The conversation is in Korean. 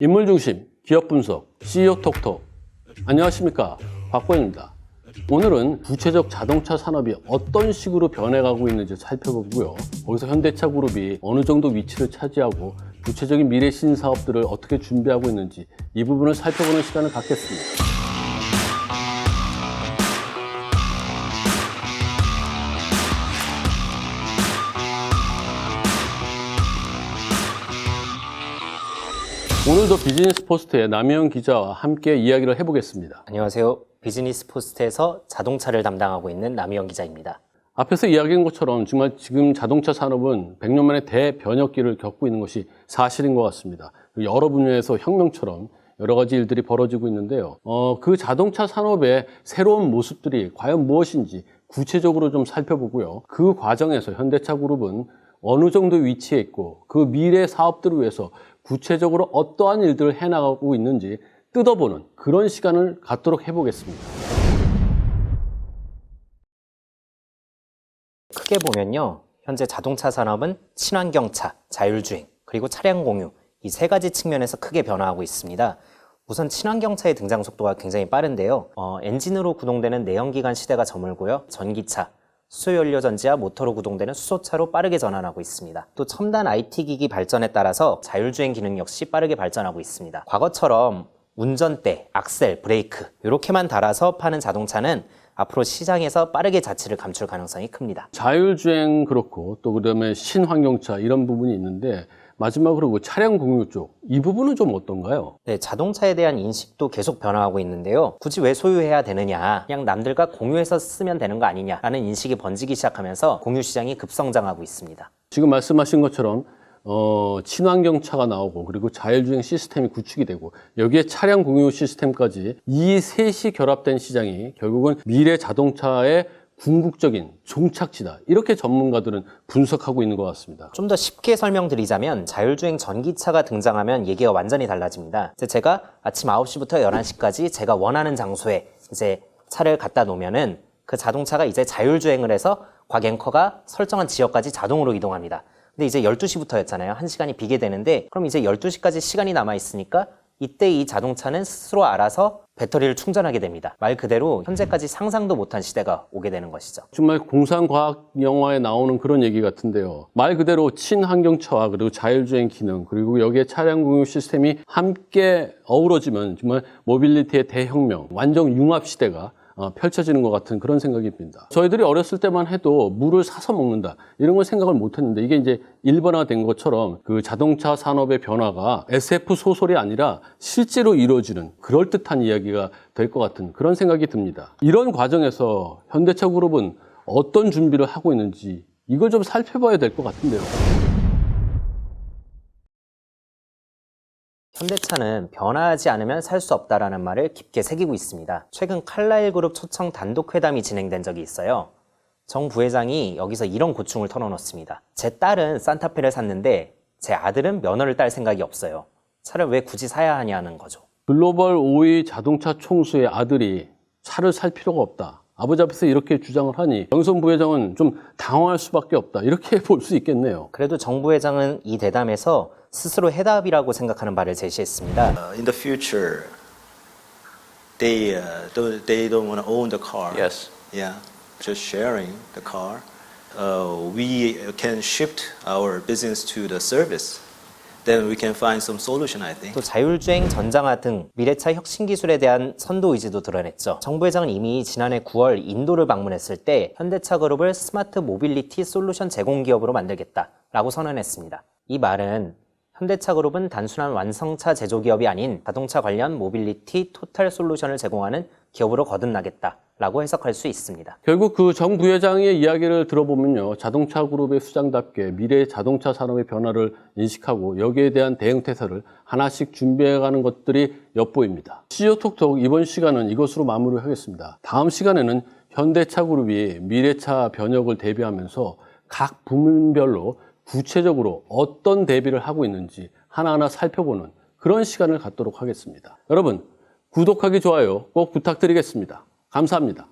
인물 중심 기업 분석 CEO 톡톡 안녕하십니까 박권입니다. 오늘은 구체적 자동차 산업이 어떤 식으로 변해가고 있는지 살펴보고요. 거기서 현대차 그룹이 어느 정도 위치를 차지하고 구체적인 미래 신사업들을 어떻게 준비하고 있는지 이 부분을 살펴보는 시간을 갖겠습니다. 오늘도 비즈니스 포스트의 남희영 기자와 함께 이야기를 해보겠습니다. 안녕하세요. 비즈니스 포스트에서 자동차를 담당하고 있는 남희영 기자입니다. 앞에서 이야기한 것처럼 정말 지금 자동차 산업은 100년 만에 대변혁기를 겪고 있는 것이 사실인 것 같습니다. 여러 분야에서 혁명처럼 여러 가지 일들이 벌어지고 있는데요. 어, 그 자동차 산업의 새로운 모습들이 과연 무엇인지 구체적으로 좀 살펴보고요. 그 과정에서 현대차 그룹은 어느 정도 위치에 있고 그 미래 사업들을 위해서 구체적으로 어떠한 일들을 해나가고 있는지 뜯어보는 그런 시간을 갖도록 해보겠습니다. 크게 보면요. 현재 자동차 산업은 친환경차, 자율주행, 그리고 차량 공유 이 세 가지 측면에서 크게 변화하고 있습니다. 우선 친환경차의 등장 속도가 굉장히 빠른데요. 어, 엔진으로 구동되는 내연기관 시대가 저물고요. 전기차, 수소연료 전지와 모터로 구동되는 수소차로 빠르게 전환하고 있습니다. 또 첨단 IT 기기 발전에 따라서 자율주행 기능 역시 빠르게 발전하고 있습니다. 과거처럼 운전대, 악셀, 브레이크 이렇게만 달아서 파는 자동차는 앞으로 시장에서 빠르게 자치를 감출 가능성이 큽니다. 자율주행 그렇고 또 그다음에 신환경차 이런 부분이 있는데 마지막으로 그 차량 공유 쪽 이 부분은 좀 어떤가요? 네, 자동차에 대한 인식도 계속 변화하고 있는데요. 굳이 왜 소유해야 되느냐, 그냥 남들과 공유해서 쓰면 되는 거 아니냐라는 인식이 번지기 시작하면서 공유 시장이 급성장하고 있습니다. 지금 말씀하신 것처럼 어, 친환경 차가 나오고 그리고 자율주행 시스템이 구축이 되고 여기에 차량 공유 시스템까지 이 셋이 결합된 시장이 결국은 미래 자동차의 궁극적인 종착지다 이렇게 전문가들은 분석하고 있는 것 같습니다. 좀 더 쉽게 설명드리자면 자율주행 전기차가 등장하면 얘기가 완전히 달라집니다. 제가 아침 9시부터 11시까지 제가 원하는 장소에 이제 차를 갖다 놓으면은 그 자동차가 이제 자율주행을 해서 곽 앵커가 설정한 지역까지 자동으로 이동합니다. 근데 이제 12시부터였잖아요. 한 시간이 비게 되는데 그럼 이제 12시까지 시간이 남아 있으니까 이때 이 자동차는 스스로 알아서 배터리를 충전하게 됩니다. 말 그대로 현재까지 상상도 못한 시대가 오게 되는 것이죠. 정말 공상과학 영화에 나오는 그런 얘기 같은데요. 말 그대로 친환경차와 그리고 자율주행 기능 그리고 여기에 차량 공유 시스템이 함께 어우러지면 정말 모빌리티의 대혁명, 완전 융합 시대가 어, 펼쳐지는 것 같은 그런 생각이 듭니다. 저희들이 어렸을 때만 해도 물을 사서 먹는다 이런 걸 생각을 못 했는데 이게 이제 일반화된 것처럼 그 자동차 산업의 변화가 SF 소설이 아니라 실제로 이루어지는 그럴 듯한 이야기가 될 것 같은 그런 생각이 듭니다. 이런 과정에서 현대차 그룹은 어떤 준비를 하고 있는지 이걸 좀 살펴봐야 될 것 같은데요. 현대차는 변화하지 않으면 살 수 없다라는 말을 깊게 새기고 있습니다. 최근 칼라일 그룹 초청 단독 회담이 진행된 적이 있어요. 정 부회장이 여기서 이런 고충을 털어놓습니다. 제 딸은 산타페를 샀는데 제 아들은 면허를 딸 생각이 없어요. 차를 왜 굳이 사야 하냐는 거죠. 글로벌 5위 자동차 총수의 아들이 차를 살 필요가 없다. 아버지 앞에서 이렇게 주장을 하니 영선 부회장은 좀 당황할 수밖에 없다. 이렇게 볼 수 있겠네요. 그래도 정 부회장은 이 대담에서 스스로 해답이라고 생각하는 바를 제시했습니다. Uh, in the future, they uh, don't, they don't want to own the car. Yes. Yeah, just sharing the car. Uh, we can shift our business to the service. Then we can find some solution, I think. 또 자율주행 전장화 등 미래차 혁신 기술에 대한 선도 의지도 드러냈죠. 정 부회장은 이미 지난해 9월 인도를 방문했을 때 현대차 그룹을 스마트 모빌리티 솔루션 제공 기업으로 만들겠다라고 선언했습니다. 이 말은 현대차 그룹은 단순한 완성차 제조 기업이 아닌 자동차 관련 모빌리티 토탈 솔루션을 제공하는 기업으로 거듭나겠다 라고 해석할 수 있습니다. 결국 그 정 부회장의 이야기를 들어보면요. 자동차 그룹의 수장답게 미래의 자동차 산업의 변화를 인식하고 여기에 대한 대응 태세를 하나씩 준비해가는 것들이 엿보입니다. CEO 톡톡 이번 시간은 이것으로 마무리하겠습니다. 다음 시간에는 현대차 그룹이 미래차 변혁을 대비하면서 각 부문별로 구체적으로 어떤 대비를 하고 있는지 하나하나 살펴보는 그런 시간을 갖도록 하겠습니다. 여러분, 구독하기, 좋아요 꼭 부탁드리겠습니다. 감사합니다.